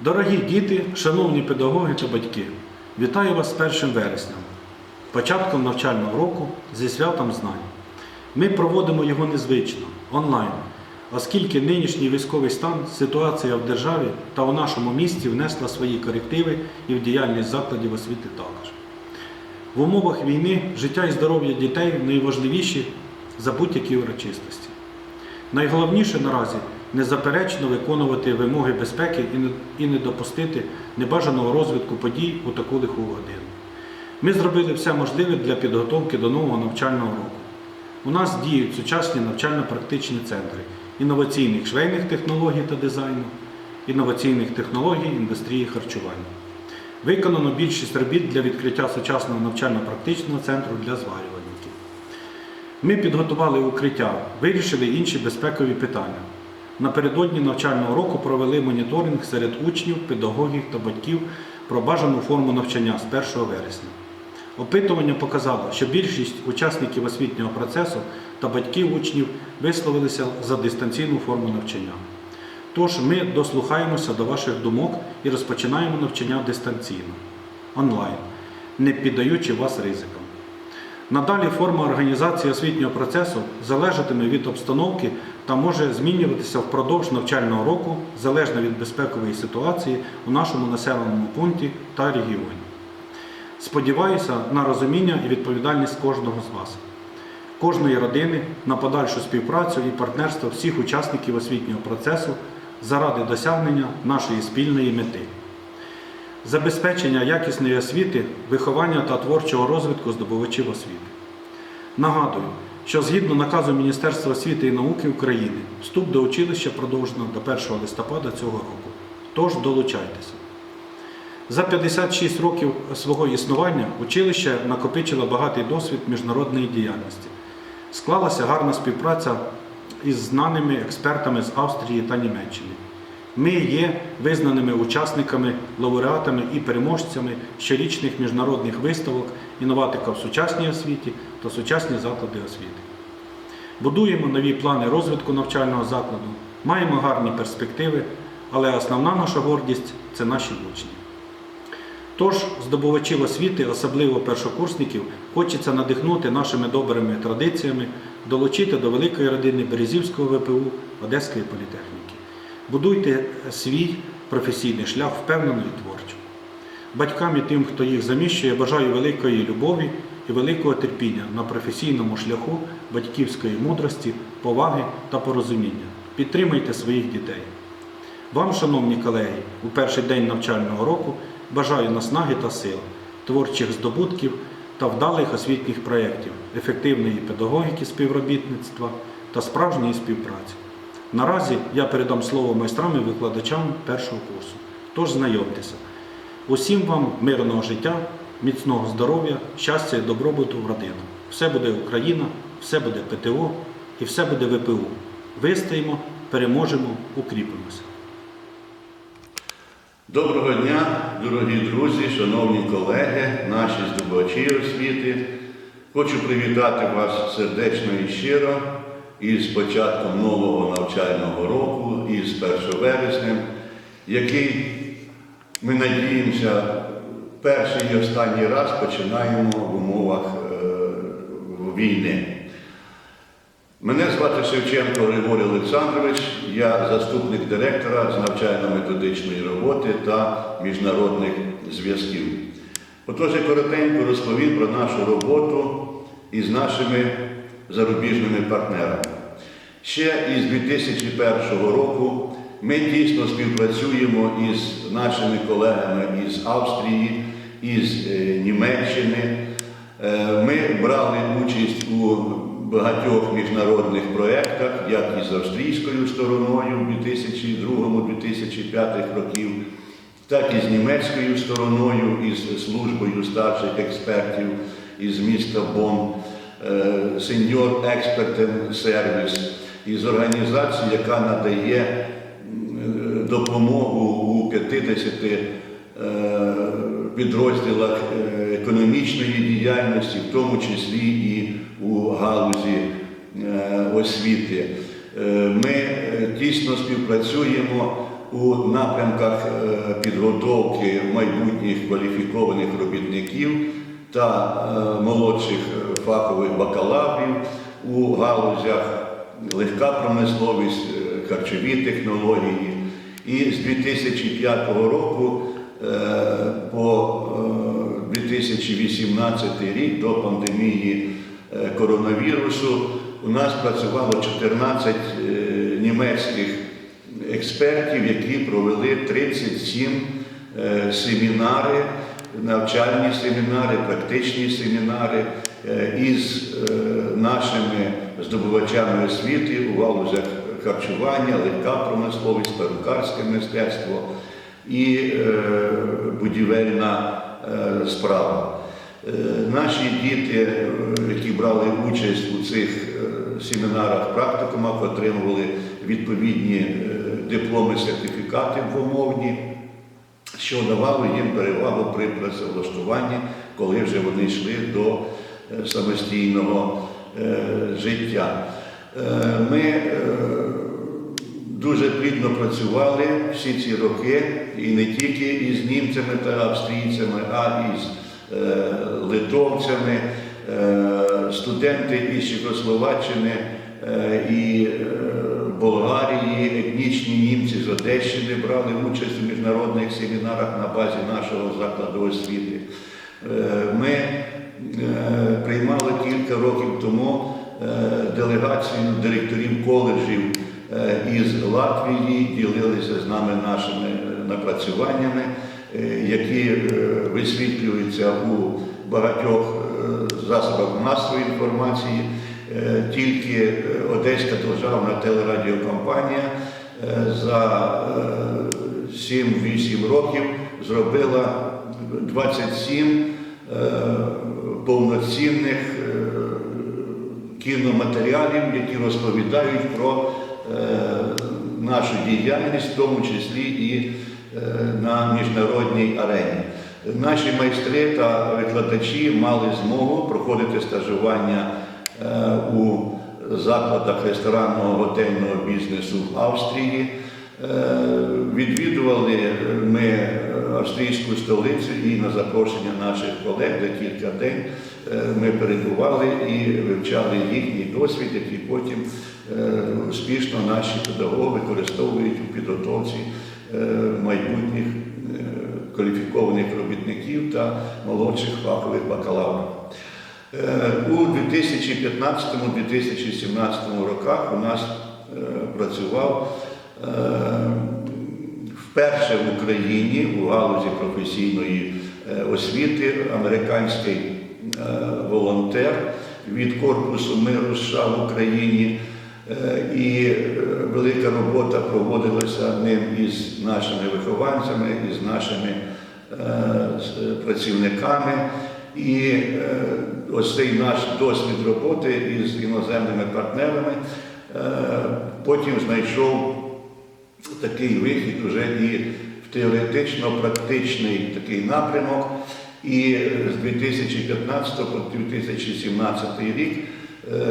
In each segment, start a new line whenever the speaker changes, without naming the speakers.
Дорогі діти, шановні педагоги та батьки, вітаю вас з 1 вересням, початком навчального року зі святом знань. Ми проводимо його незвично, онлайн, оскільки нинішній військовий стан, ситуація в державі та у нашому місті внесла свої корективи і в діяльність закладів освіти також. В умовах війни життя і здоров'я дітей найважливіші за будь-які урочистості. Найголовніше наразі незаперечно виконувати вимоги безпеки і не- допустити небажаного розвитку подій у таку лиху годину. Ми зробили все можливе для підготовки до нового навчального року. У нас діють сучасні навчально-практичні центри інноваційних швейних технологій та дизайну, інноваційних технологій індустрії харчування. Виконано більшість робіт для відкриття сучасного навчально-практичного центру для зварювальників. Ми підготували укриття, вирішили інші безпекові питання. Напередодні навчального року провели моніторинг серед учнів, педагогів та батьків про бажану форму навчання з 1 вересня. Опитування показало, що більшість учасників освітнього процесу та батьків учнів висловилися за дистанційну форму навчання. Тож ми дослухаємося до ваших думок і розпочинаємо навчання дистанційно, онлайн, не піддаючи вас ризикам. Надалі форма організації освітнього процесу залежатиме від обстановки та може змінюватися впродовж навчального року залежно від безпекової ситуації у нашому населеному пункті та регіоні. Сподіваюся на розуміння і відповідальність кожного з вас, кожної родини на подальшу співпрацю і партнерство всіх учасників освітнього процесу заради досягнення нашої спільної мети. Забезпечення якісної освіти, виховання та творчого розвитку здобувачів освіти. Нагадую, що згідно наказу Міністерства освіти і науки України вступ до училища продовжено до 1 листопада цього року. Тож долучайтеся. За 56 років свого існування училище накопичило багатий досвід міжнародної діяльності. Склалася гарна співпраця із знаними експертами з Австрії та Німеччини. Ми є визнаними учасниками, лауреатами і переможцями щорічних міжнародних виставок інноватика в сучасній освіті та сучасні заклади освіти. Будуємо нові плани розвитку навчального закладу, маємо гарні перспективи, але основна наша гордість це наші учні. Тож, здобувачів освіти, особливо першокурсників, хочеться надихнути нашими добрими традиціями, долучити до великої родини Березівського ВПУ Одеської політехніки. Будуйте свій професійний шлях впевнено і творчо. Батькам і тим, хто їх заміщує, бажаю великої любові і великого терпіння на професійному шляху батьківської мудрості, поваги та порозуміння. Підтримайте своїх дітей. Вам, шановні колеги, у перший день навчального року бажаю наснаги та сил, творчих здобутків та вдалих освітніх проєктів, ефективної педагогіки співробітництва та справжньої співпраці. Наразі я передам слово майстрам і викладачам першого курсу. Тож знайомтеся. Усім вам мирного життя, міцного здоров'я, щастя і добробуту в родинах. Все буде Україна, все буде ПТО і все буде ВПУ. Вистоїмо, переможемо, укріпимося.
Доброго дня, дорогі друзі, шановні колеги, наші здобувачі освіти. Хочу привітати вас сердечно і щиро із початком нового навчального року, із 1 вересня, який, ми надіємося, перший і останній раз починаємо в умовах е, війни. Мене звати Шевченко Григорій Олександрович, я заступник директора з навчально-методичної роботи та міжнародних зв'язків. Отож, я коротенько розповім про нашу роботу із нашими зарубіжними партнерами. Ще із 2001 року ми тісно співпрацюємо із нашими колегами із Австрії, із е, Німеччини. Е, Ми брали участь у багатьох міжнародних проєктах, як і з австрійською стороною 2002-2005 років, так і з німецькою стороною, із службою старших експертів із міста Бонн, Senior Expert Service, із організацією, яка надає допомогу у 50 е, підрозділах е, економічної діяльності, в тому числі і у галузі е, освіти. Е, Ми е, тісно співпрацюємо у напрямках е, підготовки майбутніх кваліфікованих робітників та е, молодших е, фахових бакалаврів у галузях легка промисловість, е, харчові технології. І з 2005 року по е, 2018 рік до пандемії коронавірусу у нас працювало 14 е, німецьких експертів, які провели 37 е, семінари, навчальні семінари, практичні семінари е, із е, нашими здобувачами освіти у галузях харчування, легка промисловість, перукарське мистецтво і е, будівельна справа. Наші діти, які брали участь у цих семінарах, практикумах, отримували відповідні дипломи, сертифікати двомовні, що давало їм перевагу при працевлаштуванні, коли вже вони йшли до е, самостійного е, життя. Е, Ми дуже плідно працювали всі ці роки, і не тільки із німцями та австрійцями, а і з литовцями, студенти із Чехословаччини і Болгарії, етнічні німці з Одещини брали участь у міжнародних семінарах на базі нашого закладу освіти. Е, Ми е, приймали кілька років тому е, делегацію директорів коледжів із Латвії, ділилися з нами нашими напрацюваннями, які висвітлюються у багатьох засобах масової інформації. Е, Тільки е, Одеська державна телерадіокомпанія е, за е, 7-8 років зробила 27 е, повноцінних кіноматеріалів, які розповідають про нашу діяльність, в тому числі і на міжнародній арені. Наші майстри та викладачі мали змогу проходити стажування у закладах ресторанного готельного бізнесу в Австрії. Е, Відвідували ми е, австрійську столицю і на запрошення наших колег декілька день е, ми перебували і вивчали їхній досвід, який потім е, успішно наші педагоги використовують у підготовці е, майбутніх е, кваліфікованих робітників та молодших фахових бакалаврів. Е, У 2015-2017 роках у нас е, працював е, вперше в Україні у галузі професійної освіти американський волонтер від Корпусу миру США в Україні. І велика робота проводилася ним із нашими вихованцями, із нашими працівниками. І ось цей наш досвід роботи із іноземними партнерами е, потім знайшов такий вихід уже і в теоретично-практичний такий напрямок. І з 2015 по 2017 рік, е,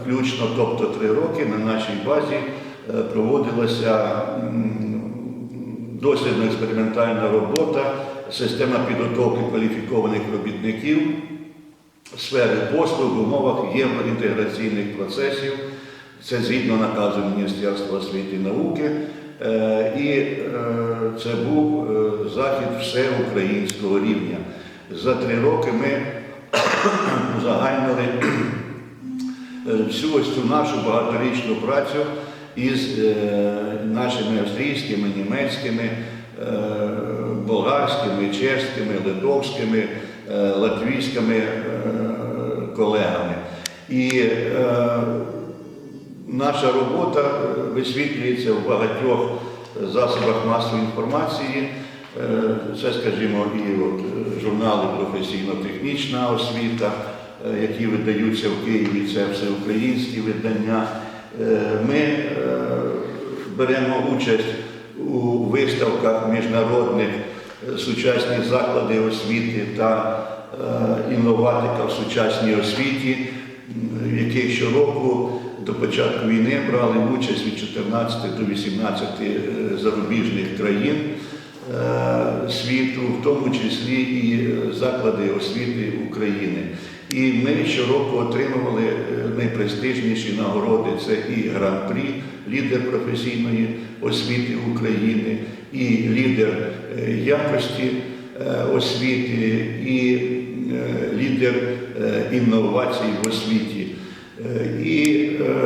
включно, тобто три роки, на нашій базі е, проводилася дослідно-експериментальна робота, система підготовки кваліфікованих робітників сфери послуг в умовах євроінтеграційних процесів. Це згідно наказу Міністерства освіти і науки. Е, І е, це був е, захід всеукраїнського рівня. За три роки ми узагальнили е, всю ось цю нашу багаторічну працю із нашими австрійськими, німецькими, болгарськими, чеськими, литовськими, латвійськими колегами. І е, наша робота висвітлюється в багатьох засобах масової інформації. Е, Це, скажімо, і от е, журнали професійно-технічна освіта, е, які видаються в Києві, це всеукраїнські видання. Ми беремо участь у виставках міжнародних сучасні заклади освіти та інноватика в сучасній освіті, м, який щороку до початку війни брали участь від 14 до 18 е, зарубіжних країн е, світу, в тому числі і е, заклади освіти України. І ми щороку отримували е, найпрестижніші нагороди. Це і гран-прі, лідер професійної освіти України, і лідер е, якості е, освіти, і е, лідер е, інновацій в освіті. Е, І е,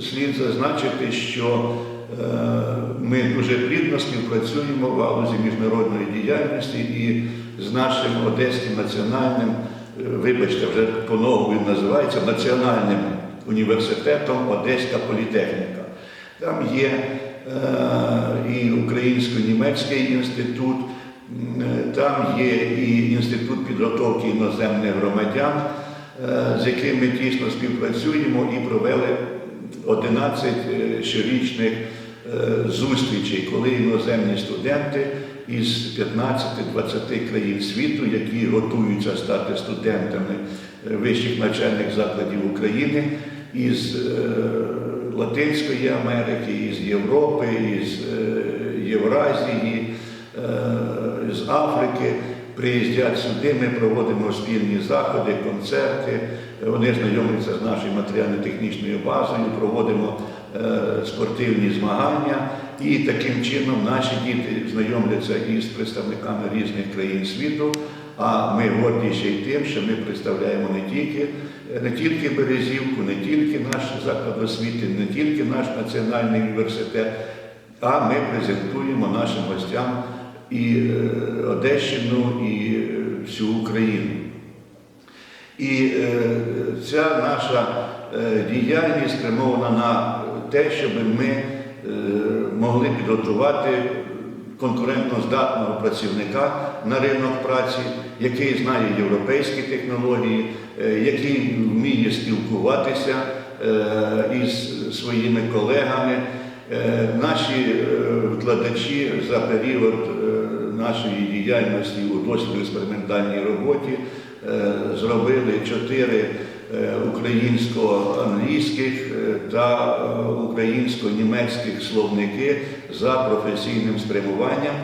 слід зазначити, що е, ми дуже плідно співпрацюємо в галузі міжнародної діяльності і з нашим Одеським національним, е, вибачте, вже по-новому він називається Національним університетом Одеська політехніка. Там є е, і Українсько-німецький інститут, е, там є і інститут підготовки іноземних громадян, е, з яким ми тісно співпрацюємо і провели 11 е, щорічних е, зустрічей, коли іноземні студенти із 15-20 країн світу, які готуються стати студентами е, вищих навчальних закладів України, із е, Латинської Америки, із Європи, із е, Євразії, е, з Африки приїздять сюди, ми проводимо спільні заходи, концерти, вони знайомляться з нашою матеріально-технічною базою, проводимо е, спортивні змагання, і таким чином наші діти знайомляться із представниками різних країн світу. А ми горді ще й тим, що ми представляємо не тільки, не тільки Березівку, не тільки наш заклад освіти, не тільки наш національний університет, а ми презентуємо нашим гостям і е, Одещину, і е, всю Україну. І е, ця наша діяльність спрямована на те, щоб ми могли підготувати конкурентно здатного працівника на ринок праці, який знає європейські технології, який вміє спілкуватися із своїми колегами. Наші викладачі за період нашої діяльності у дослідно-експериментальній роботі е, зробили чотири е, українсько-англійських е, та українсько-німецьких словники за професійним спрямуванням,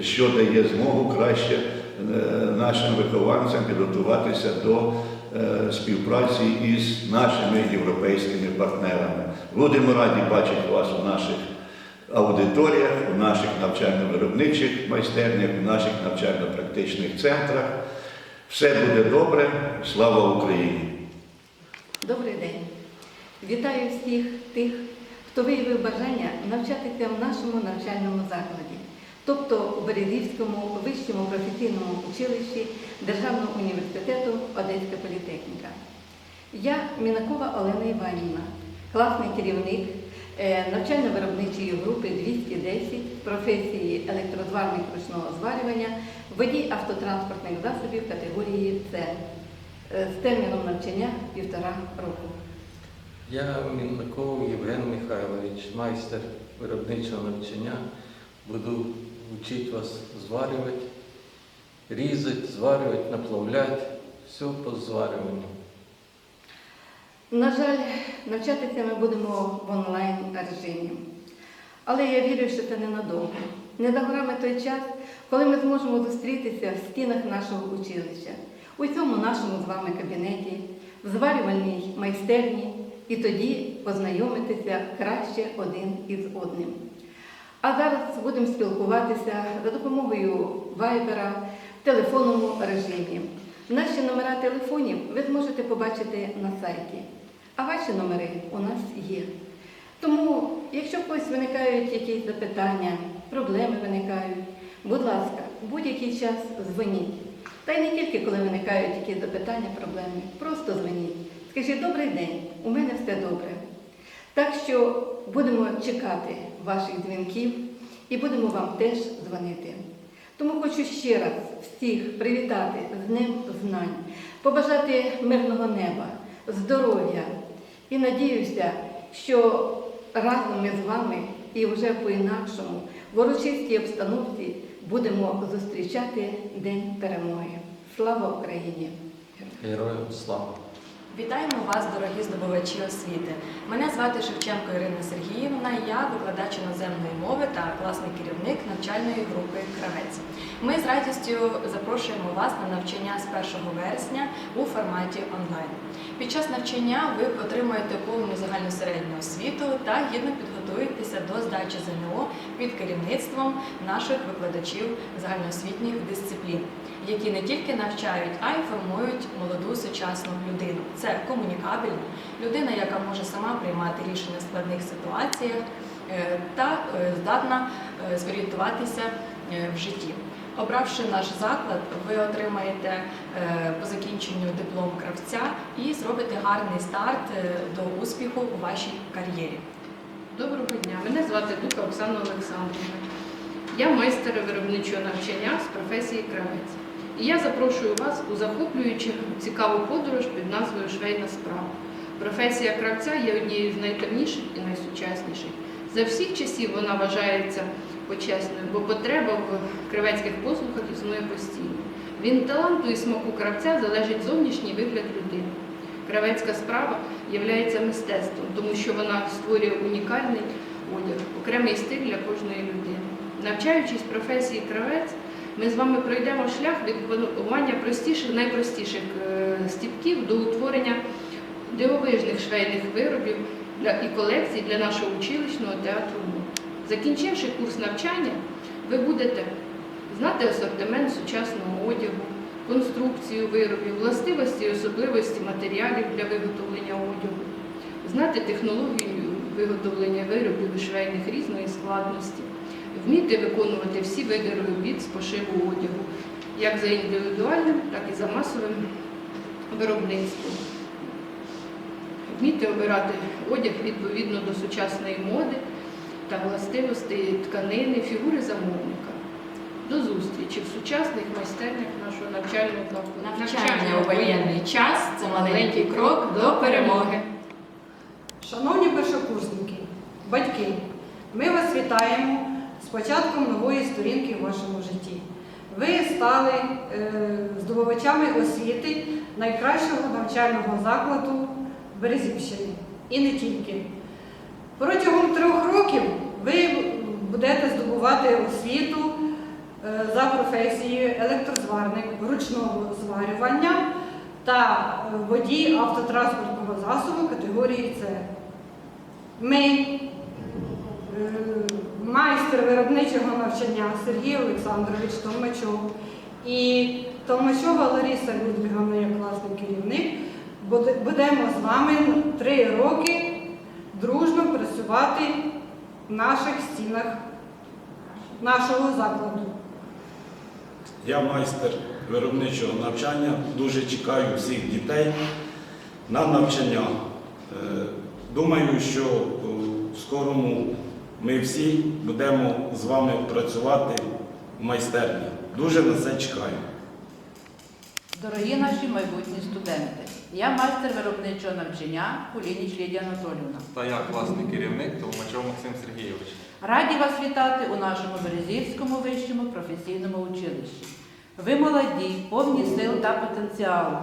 що дає змогу краще нашим вихованцям підготуватися до співпраці із нашими європейськими партнерами. Будемо раді бачити вас у наших аудиторіях, у наших навчально-виробничих майстернях, у наших навчально-практичних центрах. Все буде добре. Слава Україні!
Добрий день. Вітаю всіх тих, хто виявив бажання навчатися в нашому навчальному закладі, тобто у Березівському вищому професійному училищі Державного університету Одеська політехніка. Я Мінакова Олена Іванівна, класний керівник навчально-виробничої групи 210 професії електрозварник ручного зварювання, водій автотранспортних засобів категорії С е, з терміном навчання півтора року.
Я Мінников Євген Михайлович, майстер виробничого навчання. Буду вчити вас зварювати, різати, зварювати, наплавляти. Все по зварюванню.
На жаль, навчатися ми будемо в онлайн режимі. Але я вірю, що це ненадовго. Не за горами той час, коли ми зможемо зустрітися в стінах нашого училища, у цьому нашому з вами кабінеті, в зварювальній майстерні, і тоді познайомитися краще один із одним. А зараз будемо спілкуватися за допомогою вайбера в телефонному режимі. Наші номера телефонів ви зможете побачити на сайті, а ваші номери у нас є. Тому, якщо в когось виникають якісь запитання, проблеми виникають, будь ласка, будь-який час дзвоніть. Та й не тільки коли виникають якісь запитання, проблеми, просто дзвоніть. Скажіть, добрий день, у мене все добре. Так що будемо чекати ваших дзвінків і будемо вам теж дзвонити. Тому хочу ще раз всіх привітати з Днем знань, побажати мирного неба, здоров'я і надіюся, що разом ми з вами і вже по-інакшому в урочистій обстановці будемо зустрічати День перемоги. Слава Україні!
Героям слава!
Вітаємо вас, дорогі здобувачі освіти. Мене звати Шевченко Ірина Сергіївна, я викладач іноземної мови та класний керівник навчальної групи Кравець. Ми з радістю запрошуємо вас на навчання з 1 вересня у форматі онлайн. Під час навчання ви отримаєте повну загальну середню освіту та гідно підготуєтеся до здачі ЗНО під керівництвом наших викладачів загальноосвітніх дисциплін, які не тільки навчають, а й формують молоду сучасну людину. Це комунікабельна людина, яка може сама приймати рішення в складних ситуаціях е, та е, здатна е, зорієнтуватися в житті. Обравши наш заклад, ви отримаєте е, по закінченню диплом кравця і зробите гарний старт е, до успіху у вашій кар'єрі.
Доброго дня, мене звати Дука Оксана Олександрівна. Я майстер виробничого навчання з професії кравець. І я запрошую вас у захоплюючу цікаву подорож під назвою Швейна справа. Професія кравця є однією з найдавніших і найсучасніших. За всіх часів вона вважається почесною, бо потреба в кравецьких послугах існує постійно. Від таланту і смаку кравця залежить зовнішній вигляд людини. Кравецька справа є мистецтвом, тому що вона створює унікальний одяг, окремий стиль для кожної людини. Навчаючись професії кравець, ми з вами пройдемо шлях від опанування простіших, найпростіших е, стіпків до утворення дивовижних швейних виробів і колекцій для нашого училищного театру. Закінчивши курс навчання, ви будете знати асортимент сучасного одягу, конструкцію виробів, властивості і особливості матеріалів для виготовлення одягу, знати технологію виготовлення виробів і швейних різної складності, вміти виконувати всі види робіт з пошиву одягу, як за індивідуальним, так і за масовим виробництвом. Вміти обирати одяг відповідно до сучасної моди та властивостей тканини, фігури замовника. До зустрічі в сучасних майстернях нашого навчального.
Навчання у воєнний час це маленький крок до перемоги.
Шановні першокурсники, батьки, ми вас вітаємо з початком нової сторінки в вашому житті. Ви стали е, здобувачами освіти найкращого навчального закладу Березівщини. І не тільки. Протягом трьох років ви будете здобувати освіту е, за професією електрозварник ручного зварювання та е, водій автотранспортного засобу категорії С. Ми, е, майстер виробничого навчання Сергій Олександрович Томачов і Томачова Лариса Людвігівна, як класний керівник, будемо з вами три роки дружно працювати в наших стінах нашого закладу.
Я майстер виробничого навчання. Дуже чекаю всіх дітей на навчання. Е, Думаю, що е, в скорому ми всі будемо з вами працювати в майстерні. Дуже на це чекаю.
Дорогі наші майбутні студенти, я майстер виробничого навчання Кулініч Лідія Анатолівна.
Та я класний керівник Толмачов Максим Сергійович.
Раді вас вітати у нашому Березівському вищому професійному училищі. Ви молоді, повні сил та потенціалу.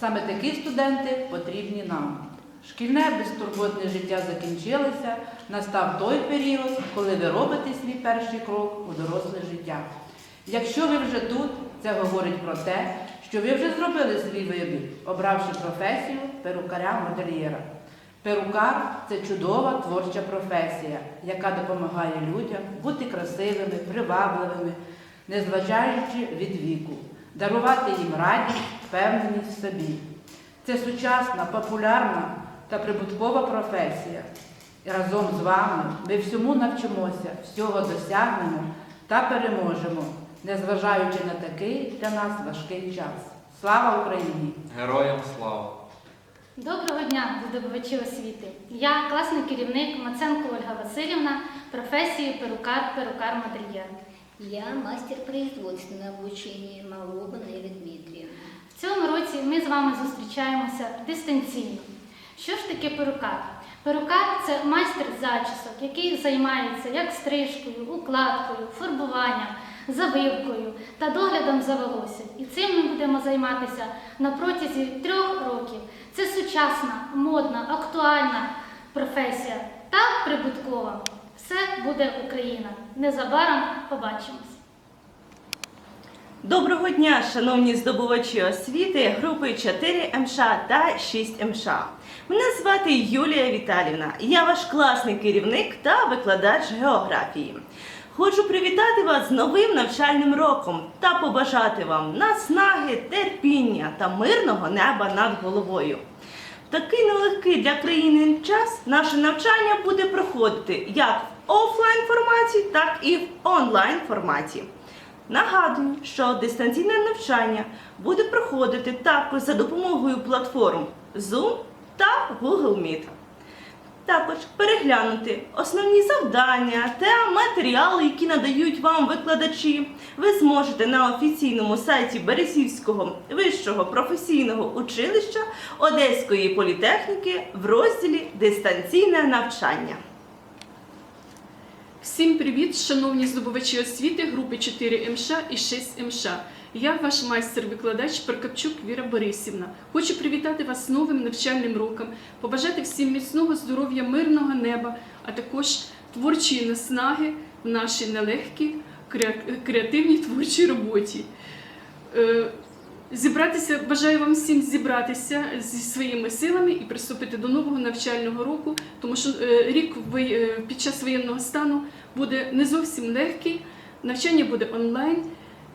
Саме такі студенти потрібні нам. Шкільне безтурботне життя закінчилося, настав той період, коли ви робите свій перший крок у доросле життя. Якщо ви вже тут, це говорить про те, що ви вже зробили свій вибір, обравши професію перукаря-модельєра. Перукар це чудова творча професія, яка допомагає людям бути красивими, привабливими, незважаючи від віку, дарувати їм радість, впевненість в собі. Це сучасна, популярна та прибуткова професія. І разом з вами ми всьому навчимося, всього досягнемо та переможемо, незважаючи на такий для нас важкий час. Слава Україні!
Героям слава!
Доброго дня, здобувачі освіти. Я класний керівник Маценко Ольга Васильівна, професії перукар, перукар-модельєр.
Я мастер производственного обучения Малобана Ира Дмитриевна.
В цьому році ми з вами зустрічаємося дистанційно. Що ж таке перукар? Перукар це майстер зачісок, який займається як стрижкою, укладкою, фарбуванням, завивкою та доглядом за волоссям. І цим ми будемо займатися на протязі трьох років. Це сучасна, модна, актуальна професія та прибуткова. Все буде Україна. Незабаром побачимось.
Доброго дня, шановні здобувачі освіти групи 4 МШ та 6 МШ. Мене звати Юлія Віталівна. Я ваш класний керівник та викладач географії. Хочу привітати вас з новим навчальним роком та побажати вам наснаги, терпіння та мирного неба над головою. В такий нелегкий для країни час наше навчання буде проходити як в офлайн форматі, так і в онлайн форматі. Нагадую, що дистанційне навчання буде проходити також за допомогою платформ Zoom та Google Meet. Також переглянути основні завдання та матеріали, які надають вам викладачі, ви зможете на офіційному сайті Березівського вищого професійного училища Одеської політехніки в розділі Дистанційне навчання.
Всім привіт, шановні здобувачі освіти групи 4 МШ і 6 МШ. Я ваш майстер-викладач Прокопчук Віра Борисівна. Хочу привітати вас з новим навчальним роком, побажати всім міцного здоров'я, мирного неба, а також творчої наснаги в нашій нелегкій креативній творчій роботі. Е, Зібратися, бажаю вам всім зібратися зі своїми силами і приступити до нового навчального року, тому що е, рік е, під час воєнного стану буде не зовсім легкий. Навчання буде онлайн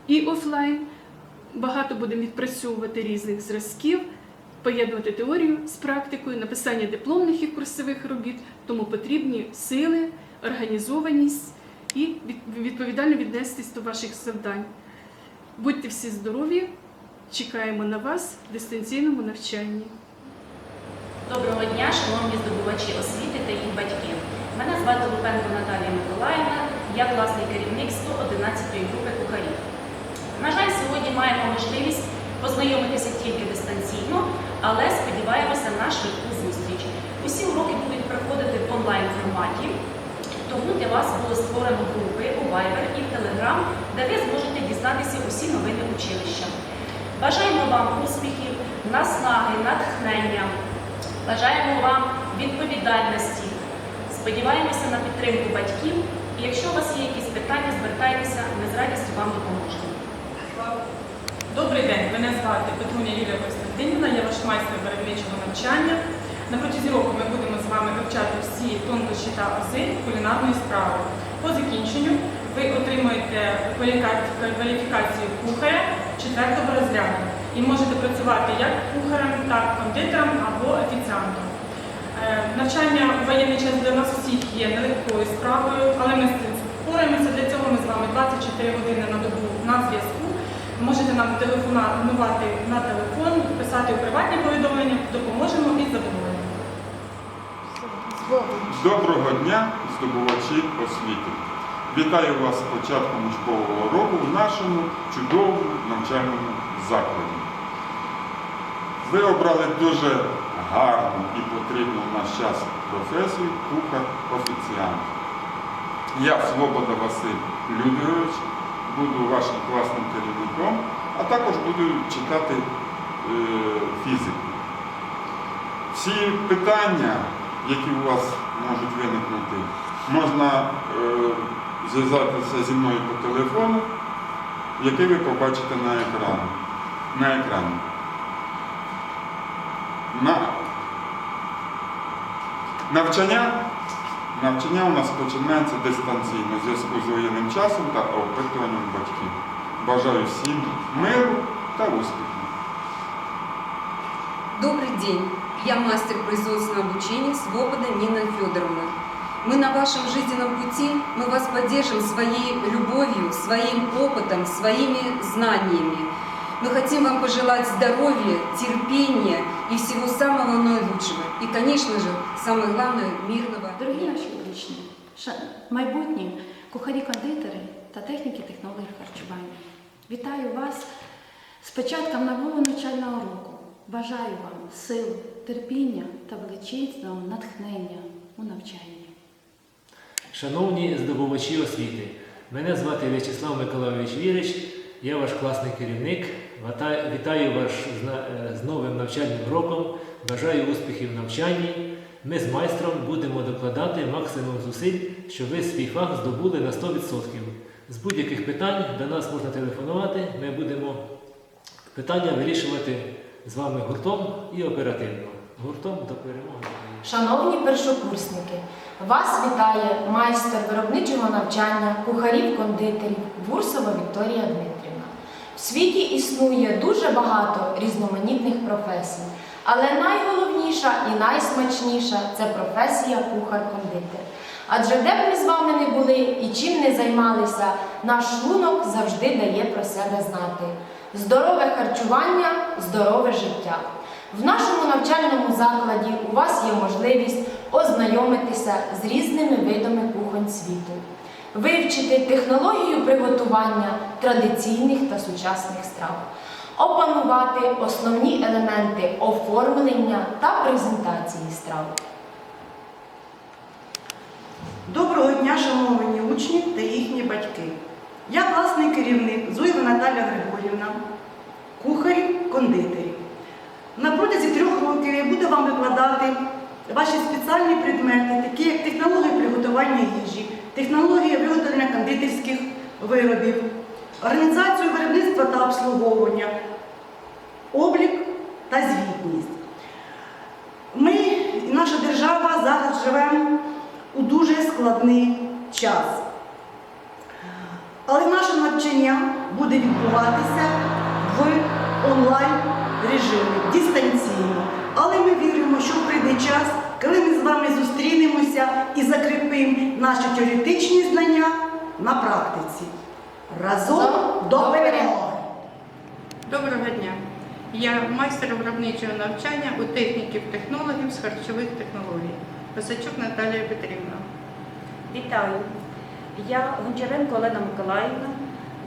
і офлайн. Багато будемо відпрацьовувати різних зразків, поєднувати теорію з практикою, написання дипломних і курсових робіт, тому потрібні сили, організованість і відповідально віднестись до ваших завдань. Будьте всі здорові! Чекаємо на вас в дистанційному навчанні.
Доброго дня, шановні здобувачі освіти та їх батьки. Мене звати Лупенко Наталія Миколаївна, я класний керівник 111-ї групи кухарів. Маємо можливість познайомитися тільки дистанційно, але сподіваємося на швидку зустріч. Усі уроки будуть проходити в онлайн форматі, тому для вас було створено групи у Viber і в Telegram, де ви зможете дізнатися усі новини училища. Бажаємо вам успіхів, наснаги, натхнення. Бажаємо вам відповідальності. Сподіваємося на підтримку батьків. І якщо у вас є якісь питання, звертайтеся, ми з радістю вам допоможемо.
Добрий день, мене звати Петруня Юлія Костянтинівна, я ваш майстер виробничого навчання. На протязі року ми будемо з вами вивчати всі тонкощі та ази кулінарної справи. По закінченню ви отримуєте кваліфікацію кухаря четвертого розряду і можете працювати як кухарем, так кондитером або офіціантом. Е, Навчання у воєнний час для нас усіх є нелегкою справою, але ми з цим впораємося. Для цього ми з вами 24 години на добу на зв'язку. Можете нам телефонувати на телефон, писати у приватні повідомлення, допоможемо із задоволенням.
Доброго дня, здобувачі освіти! Вітаю вас з початком учбового року в нашому чудовому навчальному закладі. Ви обрали дуже гарну і потрібну в наш час професію кухар-офіціант. Я, Свобода Василь Людвигович, буду вашим класним керівником, а також буду читати е, фізику. Всі питання, які у вас можуть виникнути, можна е, зв'язатися зі мною по телефону, який ви побачите на екрані. На екрані. На... Навчання, навчання у нас починається дистанційно в зв'язку з воєнним часом та опитуванням батьків. Бажаю всім миру та успіху.
Добрый день. Я мастер производственного обучения Свобода Нина Федоровна. Мы на вашем жизненном пути, мы вас поддержим своей любовью, своим опытом, своими знаниями. Мы хотим вам пожелать здоровья, терпения и всего самого наилучшего. И, конечно же, самое главное, мирного
Дорогі наші учні, ша- майбутні кухарі-кондитери та техніки технологій харчування, вітаю вас з початком нового навчального року. Бажаю вам сил, терпіння та величезного натхнення у навчанні.
Шановні здобувачі освіти, Мене звати В'ячеслав Миколайович Вірич, я ваш класний керівник. Вітаю вас е, з новим навчальним роком. Бажаю успіхів в навчанні. Ми з майстром будемо докладати максимум зусиль, щоб ви свій фах здобули на 100%. З будь-яких питань до нас можна телефонувати. Ми будемо питання вирішувати з вами гуртом і оперативно. Гуртом до перемоги.
Шановні першокурсники, вас вітає майстер виробничого навчання, кухарів-кондитерів Бурсова Вікторія Дмитрівна. В світі існує дуже багато різноманітних професій, але найголовніша і найсмачніша це професія кухар-кондитер. Адже де б ми з вами не були і чим не займалися, наш шлунок завжди дає про себе знати. Здорове харчування, здорове життя. В нашому навчальному закладі у вас є можливість ознайомитися з різними видами кухонь світу, вивчити технологію приготування традиційних та сучасних страв, опанувати основні елементи оформлення та презентації страв.
Доброго дня, шановні учні та їхні батьки. Я класний керівник Зуєва Наталя Григорівна, кухарів, кондитерів. На протязі трьох років я буду вам викладати ваші спеціальні предмети, такі як технологія приготування їжі, технологія виготовлення кондитерських виробів, організацію виробництва та обслуговування, облік та звітність. Ми і наша держава зараз живемо у дуже складний час. Але наше навчання буде відбуватися в онлайн режимі, дистанційно. Але ми віримо, що прийде час, коли ми з вами зустрінемося і закріпимо наші теоретичні знання на практиці. Разом до перемоги!
Доброго дня! Я майстер виробничого навчання у техніків технологів з харчових технологій. Осачук Наталія Петрівна.
Вітаю! Я Гончаренко Олена Миколаївна,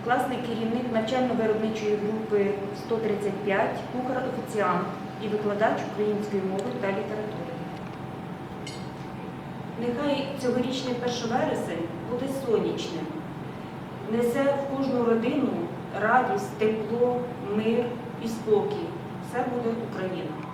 класний керівник навчально-виробничої групи 135, кухар-офіціант і викладач української мови та літератури. Нехай цьогорічний 1 вересень буде сонячним, несе в кожну родину радість, тепло, мир і спокій. Все буде Україна!